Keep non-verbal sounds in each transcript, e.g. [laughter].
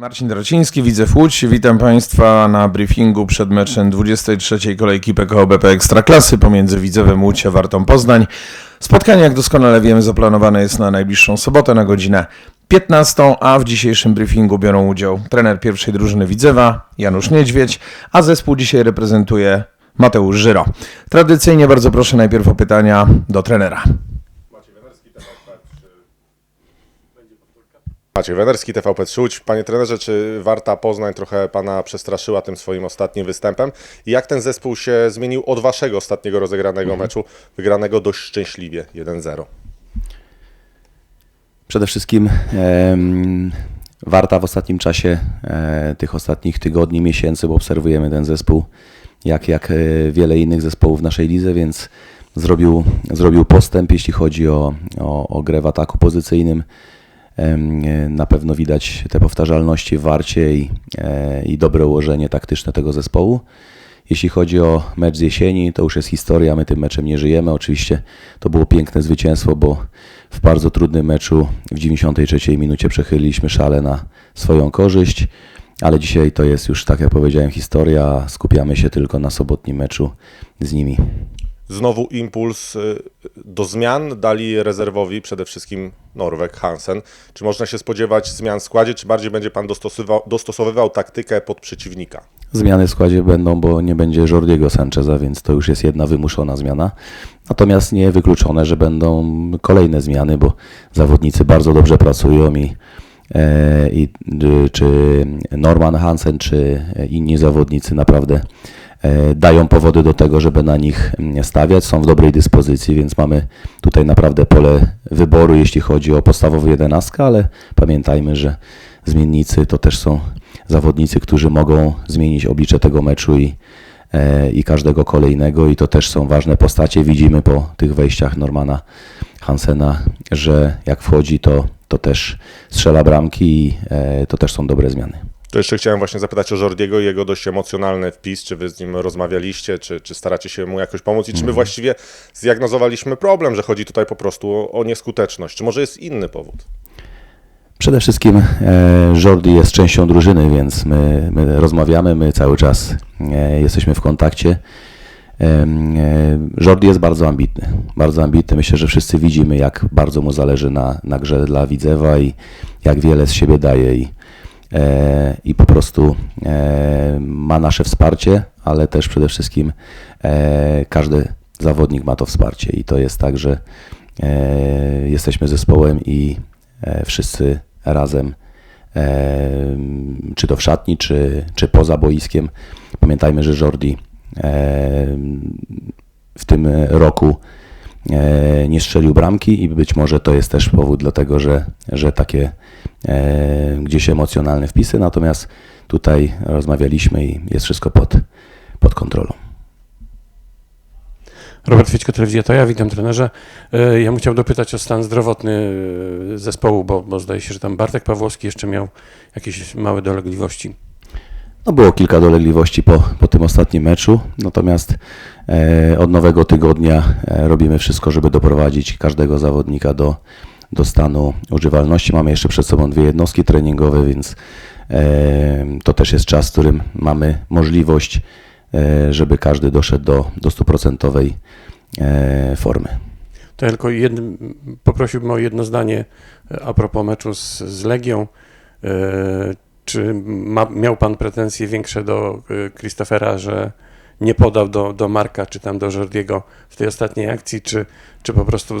Marcin Draciński, Widzew Łódź. Witam Państwa na briefingu przed meczem 23. kolejki PKO BP Ekstraklasy pomiędzy Widzewem Łódź a Wartą Poznań. Spotkanie, jak doskonale wiemy, zaplanowane jest na najbliższą sobotę na godzinę 15, a w dzisiejszym briefingu biorą udział trener pierwszej drużyny Widzewa, Janusz Niedźwiedź, a zespół dzisiaj reprezentuje Mateusz Żyro. Tradycyjnie bardzo proszę najpierw o pytania do trenera. Maciej Wenerski, TVP3 Łódź. Panie trenerze, czy Warta Poznań trochę Pana przestraszyła tym swoim ostatnim występem? I jak ten zespół się zmienił od Waszego ostatniego rozegranego meczu, wygranego dość szczęśliwie 1-0? Przede wszystkim Warta w ostatnim czasie, e, tych ostatnich tygodni, miesięcy, bo obserwujemy ten zespół jak, jak e, wiele innych zespołów w naszej lidze, więc zrobił, zrobił postęp, jeśli chodzi o, o, o grę w ataku pozycyjnym. E, Na pewno widać te powtarzalności Warcie i, e, i dobre ułożenie taktyczne tego zespołu. Jeśli chodzi o mecz z jesieni, to już jest historia, my tym meczem nie żyjemy. Oczywiście to było piękne zwycięstwo, bo w bardzo trudnym meczu w 93 minucie przechyliliśmy szale na swoją korzyść, ale dzisiaj to jest już, tak jak powiedziałem, historia. Skupiamy się tylko na sobotnim meczu z nimi. Znowu impuls y, do zmian dali rezerwowi przede wszystkim Norweg Hansen. Czy można się spodziewać zmian w składzie, czy bardziej będzie Pan dostosowywał, dostosowywał taktykę pod przeciwnika? Zmiany w składzie będą, bo nie będzie Jordiego Sancheza, więc to już jest jedna wymuszona zmiana. Natomiast nie wykluczone, że będą kolejne zmiany, bo zawodnicy bardzo dobrze pracują i, e, i y, czy Norman Hansen, czy inni zawodnicy naprawdę dają powody do tego, żeby na nich mm, stawiać. Są w dobrej dyspozycji, więc mamy tutaj naprawdę pole wyboru, jeśli chodzi o podstawową jedenastkę, ale pamiętajmy, że zmiennicy to też są zawodnicy, którzy mogą zmienić oblicze tego meczu i, e, i każdego kolejnego i to też są ważne postacie. Widzimy po tych wejściach Normana Hansena, że jak wchodzi, to, to też strzela bramki i e, to też są dobre zmiany. To jeszcze chciałem właśnie zapytać o Jordiego i jego dość emocjonalny wpis. Czy Wy z nim rozmawialiście, czy, czy staracie się mu jakoś pomóc i czy my właściwie zdiagnozowaliśmy problem, że chodzi tutaj po prostu o, o nieskuteczność? Czy może jest inny powód? Przede wszystkim e, Jordi jest częścią drużyny, więc my, my rozmawiamy, my cały czas e, jesteśmy w kontakcie. E, Jordi jest bardzo ambitny, bardzo ambitny. Myślę, że wszyscy widzimy, jak bardzo mu zależy na, na grze dla Widzewa i jak wiele z siebie daje i, i po prostu e, ma nasze wsparcie, ale też przede wszystkim e, każdy zawodnik ma to wsparcie i to jest tak, że e, jesteśmy zespołem i e, wszyscy razem, e, czy to w szatni, czy, czy poza boiskiem. Pamiętajmy, że Jordi e, w tym roku e, nie strzelił bramki i być może to jest też powód do tego, że, że takie e, gdzieś emocjonalne wpisy, natomiast tutaj rozmawialiśmy i jest wszystko pod, pod kontrolą. Robert Fićko, Telewizja To ja, witam trenerze. E, Ja bym chciał dopytać o stan zdrowotny e, zespołu, bo, bo zdaje się, że tam Bartek Pawłowski jeszcze miał jakieś małe dolegliwości. No było kilka dolegliwości po, po tym ostatnim meczu, natomiast e, od nowego tygodnia e, robimy wszystko, żeby doprowadzić każdego zawodnika do, do stanu używalności. Mamy jeszcze przed sobą dwie jednostki treningowe, więc e, to też jest czas, w którym mamy możliwość, e, żeby każdy doszedł do, do stuprocentowej e, formy. To tylko poprosiłbym o jedno zdanie e, a propos meczu z, z Legią. E, Czy ma, miał Pan pretensje większe do e, Christophera, że nie podał do, do Marka czy tam do Jordiego w tej ostatniej akcji, czy, czy po prostu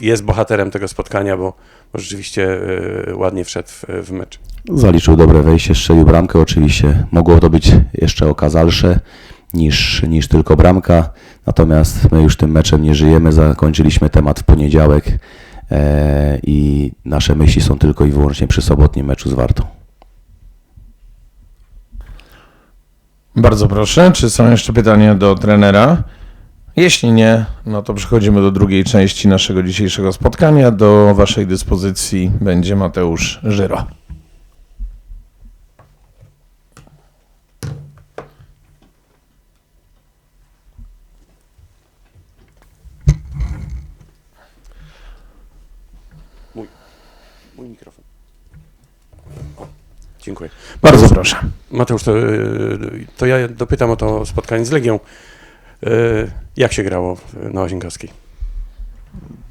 jest bohaterem tego spotkania, bo, bo rzeczywiście e, ładnie wszedł w, w mecz? Zaliczył dobre wejście, strzelił bramkę. Oczywiście mogło to być jeszcze okazalsze niż, niż tylko bramka. Natomiast my już tym meczem nie żyjemy. Zakończyliśmy temat w poniedziałek e, i nasze myśli są tylko i wyłącznie przy sobotnim meczu z Wartą. Bardzo proszę, czy są jeszcze pytania do trenera? Jeśli nie, no to przechodzimy do drugiej części naszego dzisiejszego spotkania. Do Waszej dyspozycji będzie Mateusz Żyro. Dziękuję. Bardzo proszę. Mateusz, to, y, to ja dopytam o to spotkanie z Legią. Y, Jak się grało na Ozienkowskiej?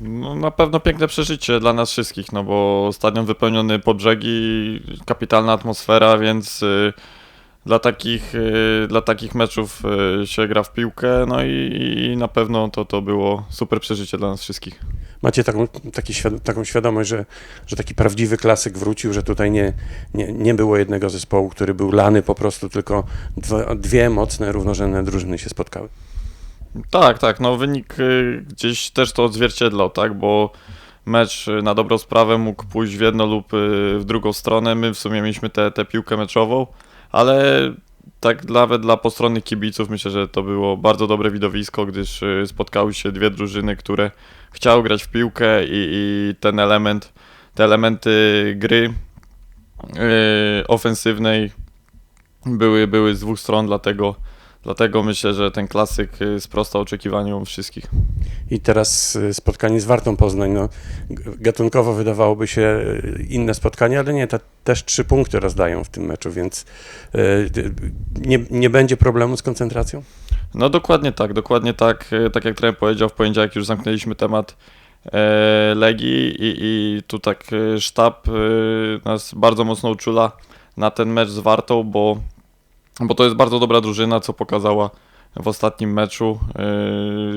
No, na pewno piękne przeżycie dla nas wszystkich, no bo stadion wypełniony po brzegi, kapitalna atmosfera, więc y, dla, takich, y, dla takich meczów y, się gra w piłkę, no i, i na pewno to, to było super przeżycie dla nas wszystkich. Macie taką, taki, taką świadomość, że, że taki prawdziwy klasyk wrócił, że tutaj nie, nie, nie było jednego zespołu, który był lany po prostu, tylko dwa, dwie mocne, równorzędne drużyny się spotkały. Tak, tak, no wynik y, gdzieś też to odzwierciedlał, tak, bo mecz na dobrą sprawę mógł pójść w jedną lub w drugą stronę. My w sumie mieliśmy tę piłkę meczową, ale tak nawet dla postronnych kibiców myślę, że to było bardzo dobre widowisko, gdyż y, spotkały się dwie drużyny, które chciały grać w piłkę i, i ten element, te elementy gry y, ofensywnej były, były z dwóch stron, dlatego Dlatego myślę, że ten klasyk y, sprostał oczekiwaniom wszystkich. I teraz y, spotkanie z Wartą Poznań. No, gatunkowo wydawałoby się y, inne spotkanie, ale nie, te, też trzy punkty rozdają w tym meczu, więc nie, nie będzie problemu z koncentracją? No dokładnie tak, dokładnie tak. Tak jak trener powiedział, w poniedziałek już zamknęliśmy temat e, Legii i, i tu tak sztab nas bardzo mocno uczula na ten mecz z Wartą, bo, bo to jest bardzo dobra drużyna, co pokazała w ostatnim meczu.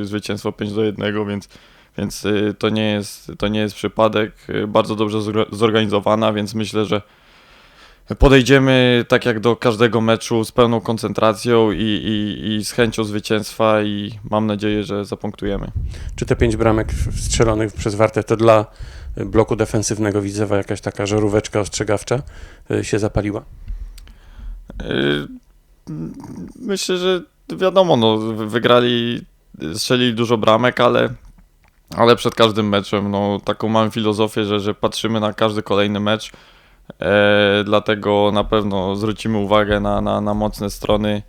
y, Zwycięstwo 5 do 1, więc, więc y, to, nie jest, to nie jest przypadek. Y, Bardzo dobrze zorga- zorganizowana, więc myślę, że podejdziemy tak jak do każdego meczu z pełną koncentracją i, i, i z chęcią zwycięstwa i mam nadzieję, że zapunktujemy. Czy te pięć bramek strzelonych przez Wartę to dla bloku defensywnego Widzewa jakaś taka żaróweczka ostrzegawcza y, się zapaliła? Myślę, że wiadomo, no, wy- wygrali, strzelili dużo bramek, ale, ale przed każdym meczem, no, taką mam filozofię, że, że patrzymy na każdy kolejny mecz, e, dlatego na pewno zwrócimy uwagę na, na, na mocne strony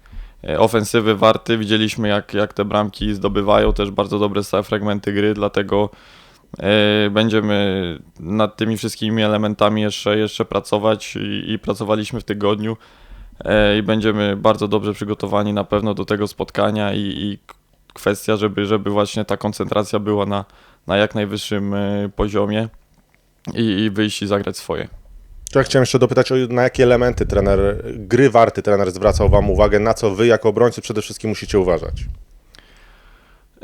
e, ofensywy Warty. Widzieliśmy, jak, jak te bramki zdobywają, też bardzo dobre stałe fragmenty gry, dlatego e, będziemy nad tymi wszystkimi elementami jeszcze, jeszcze pracować i, i pracowaliśmy w tygodniu i będziemy bardzo dobrze przygotowani na pewno do tego spotkania i, i kwestia, żeby, żeby właśnie ta koncentracja była na, na jak najwyższym e, poziomie i, i wyjść i zagrać swoje. Ja chciałem jeszcze dopytać, na jakie elementy trener gry warty trener zwracał Wam uwagę, na co Wy jako obrońcy przede wszystkim musicie uważać.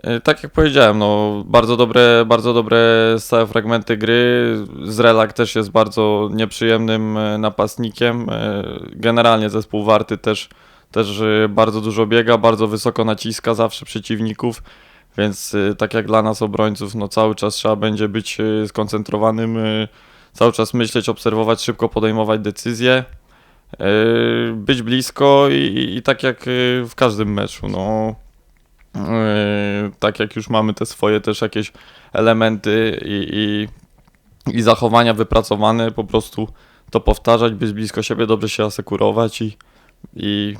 E, Tak jak powiedziałem, no, bardzo dobre, bardzo dobre stałe fragmenty gry. Zrelak też jest bardzo nieprzyjemnym e, napastnikiem. E, Generalnie zespół Warty też, też bardzo dużo biega, bardzo wysoko naciska zawsze przeciwników, więc tak jak dla nas obrońców, no, cały czas trzeba będzie być skoncentrowanym, cały czas myśleć, obserwować, szybko podejmować decyzje. Być blisko i, i, tak jak w każdym meczu. No, tak jak już mamy te swoje też jakieś elementy i, i, i zachowania wypracowane, po prostu to powtarzać, być blisko siebie, dobrze się asekurować i, i,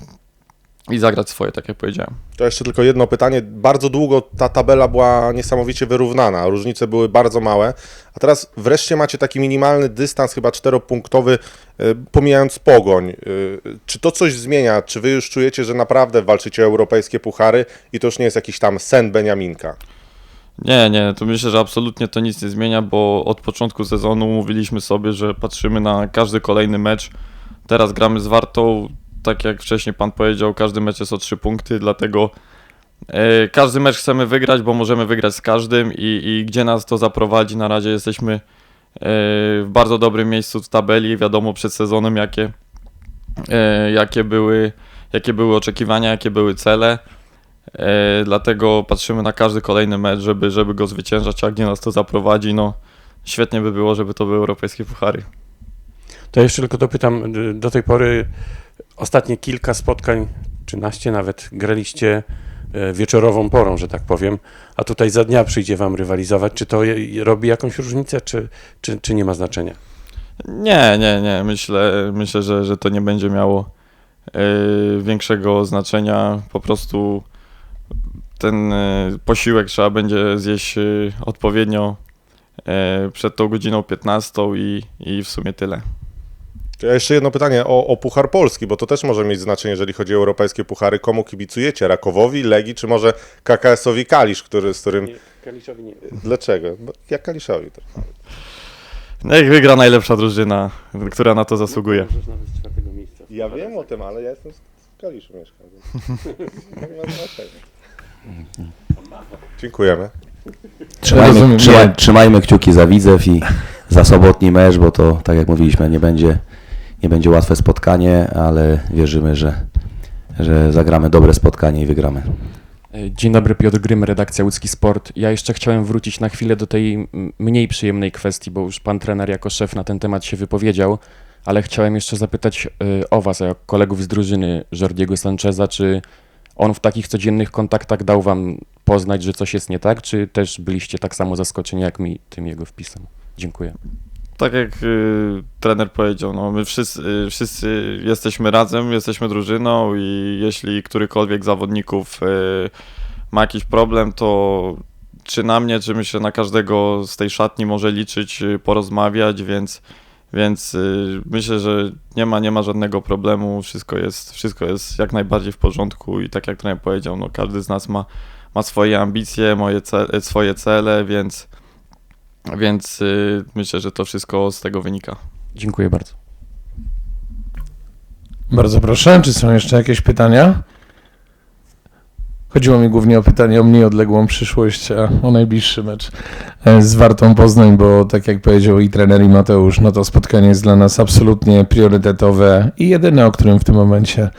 i zagrać swoje, tak jak powiedziałem. To jeszcze tylko jedno pytanie. Bardzo długo ta tabela była niesamowicie wyrównana, różnice były bardzo małe, a teraz wreszcie macie taki minimalny dystans, chyba czteropunktowy, y, pomijając pogoń. Y, Czy to coś zmienia? Czy Wy już czujecie, że naprawdę walczycie o europejskie puchary i to już nie jest jakiś tam sen Beniaminka? Nie, nie, to myślę, że absolutnie to nic nie zmienia, bo od początku sezonu mówiliśmy sobie, że patrzymy na każdy kolejny mecz. Teraz gramy z Wartą, tak jak wcześniej Pan powiedział, każdy mecz jest o trzy punkty, dlatego e, każdy mecz chcemy wygrać, bo możemy wygrać z każdym i, i gdzie nas to zaprowadzi, na razie jesteśmy e, w bardzo dobrym miejscu w tabeli, wiadomo przed sezonem jakie, e, jakie, były, jakie były oczekiwania, jakie były cele. Dlatego patrzymy na każdy kolejny mecz, żeby, żeby go zwyciężać, a gdzie nas to zaprowadzi, no świetnie by było, żeby to były europejskie puchary. To jeszcze tylko dopytam, do tej pory ostatnie kilka spotkań, czy naście nawet, graliście y, wieczorową porą, że tak powiem, a tutaj za dnia przyjdzie wam rywalizować. Czy to robi jakąś różnicę, czy, czy, czy nie ma znaczenia? Nie, nie, nie, myślę, myślę że, że to nie będzie miało e, większego znaczenia, po prostu ten e, posiłek trzeba będzie zjeść e, odpowiednio e, przed tą godziną 15 i, i w sumie tyle. A jeszcze jedno pytanie o, o Puchar Polski, bo to też może mieć znaczenie, jeżeli chodzi o europejskie puchary. Komu kibicujecie? Rakowowi, Legii, czy może KKS-owi Kalisz, który, z którym... Kaliszowi nie. Dlaczego? Bo jak Kaliszowi. To... Niech wygra najlepsza drużyna, która na to zasługuje. Możesz nawet z czwartego miejsca. Ja wiem o tym, ale ja jestem z z Kaliszu mieszkam. więc- Nie. [laughs] Dziękujemy. Trzymajmy, Rozumiem. trzymaj, Nie. trzymajmy kciuki za Widzew i za sobotni mecz, bo to, tak jak mówiliśmy, nie będzie, nie będzie łatwe spotkanie, ale wierzymy, że, że zagramy dobre spotkanie i wygramy. Dzień dobry, Piotr Grym, redakcja Łódzki Sport. Ja jeszcze chciałem wrócić na chwilę do tej mniej przyjemnej kwestii, bo już pan trener jako szef na ten temat się wypowiedział, ale chciałem jeszcze zapytać y, o was, jako kolegów z drużyny Jordiego Sancheza, czy on w takich codziennych kontaktach dał wam poznać, że coś jest nie tak, czy też byliście tak samo zaskoczeni jak mi tym jego wpisem? Dziękuję. Tak jak y, trener powiedział, no my wszyscy, y, wszyscy jesteśmy razem, jesteśmy drużyną i jeśli którykolwiek zawodników y, ma jakiś problem, to czy na mnie, czy myślę na każdego z tej szatni może liczyć, y, porozmawiać, więc, więc y, myślę, że nie ma, nie ma żadnego problemu, wszystko jest, wszystko jest jak najbardziej w porządku i tak jak trener powiedział, no każdy z nas ma, ma swoje ambicje, moje ce- swoje cele, więc więc y, myślę, że to wszystko z tego wynika. Dziękuję bardzo. Bardzo proszę, czy są jeszcze jakieś pytania? Chodziło mi głównie o pytanie o mniej odległą przyszłość, a o najbliższy mecz z Wartą Poznań, bo tak jak powiedział i trener i Mateusz, no to spotkanie jest dla nas absolutnie priorytetowe i jedyne, o którym w tym momencie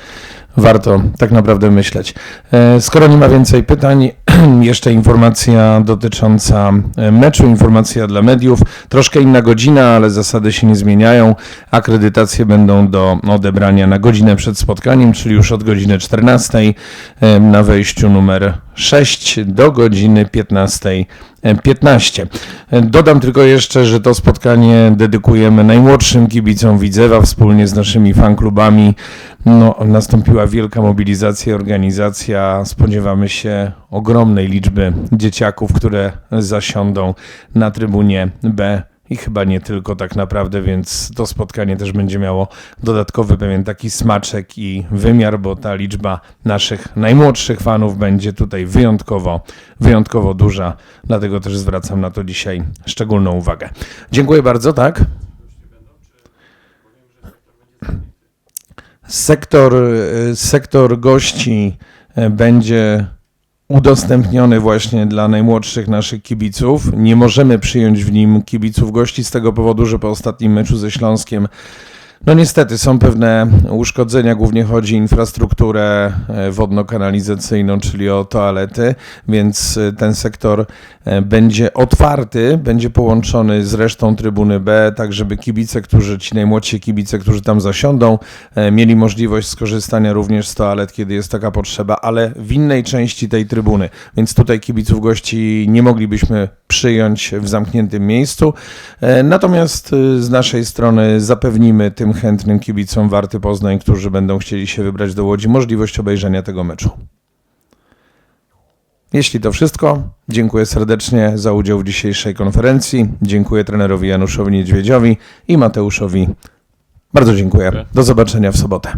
warto tak naprawdę myśleć. E, Skoro nie ma więcej pytań, [clears throat] jeszcze informacja dotycząca e, meczu, informacja dla mediów. Troszkę inna godzina, ale zasady się nie zmieniają. Akredytacje będą do odebrania na godzinę przed spotkaniem, czyli już od godziny 14 e, na wejściu numer 6 do godziny 15.15. Dodam tylko jeszcze, że to spotkanie dedykujemy najmłodszym kibicom Widzewa wspólnie z naszymi fanklubami. No, nastąpiła wielka mobilizacja organizacja. Spodziewamy się ogromnej liczby dzieciaków, które zasiądą na trybunie B i chyba nie tylko tak naprawdę, więc to spotkanie też będzie miało dodatkowy pewien taki smaczek i wymiar, bo ta liczba naszych najmłodszych fanów będzie tutaj wyjątkowo, wyjątkowo duża, dlatego też zwracam na to dzisiaj szczególną uwagę. Dziękuję bardzo, tak? Sektor, y, sektor gości y, będzie udostępniony właśnie dla najmłodszych naszych kibiców. Nie możemy przyjąć w nim kibiców gości z tego powodu, że po ostatnim meczu ze Śląskiem no niestety są pewne uszkodzenia, głównie chodzi o infrastrukturę e, wodno-kanalizacyjną, czyli o toalety, więc e, ten sektor e, będzie otwarty, będzie połączony z resztą trybuny B, tak żeby kibice, którzy, ci najmłodsi kibice, którzy tam zasiądą, mieli możliwość skorzystania również z toalet, kiedy jest taka potrzeba, ale w innej części tej trybuny, więc tutaj kibiców gości nie moglibyśmy przyjąć w zamkniętym miejscu. Natomiast z naszej strony zapewnimy tym chętnym kibicom Warty Poznań, którzy będą chcieli się wybrać do Łodzi, możliwość obejrzenia tego meczu. Jeśli to wszystko, dziękuję serdecznie za udział w dzisiejszej konferencji. Dziękuję trenerowi Januszowi Niedźwiedziowi i Mateuszowi. Bardzo dziękuję. Do zobaczenia w sobotę.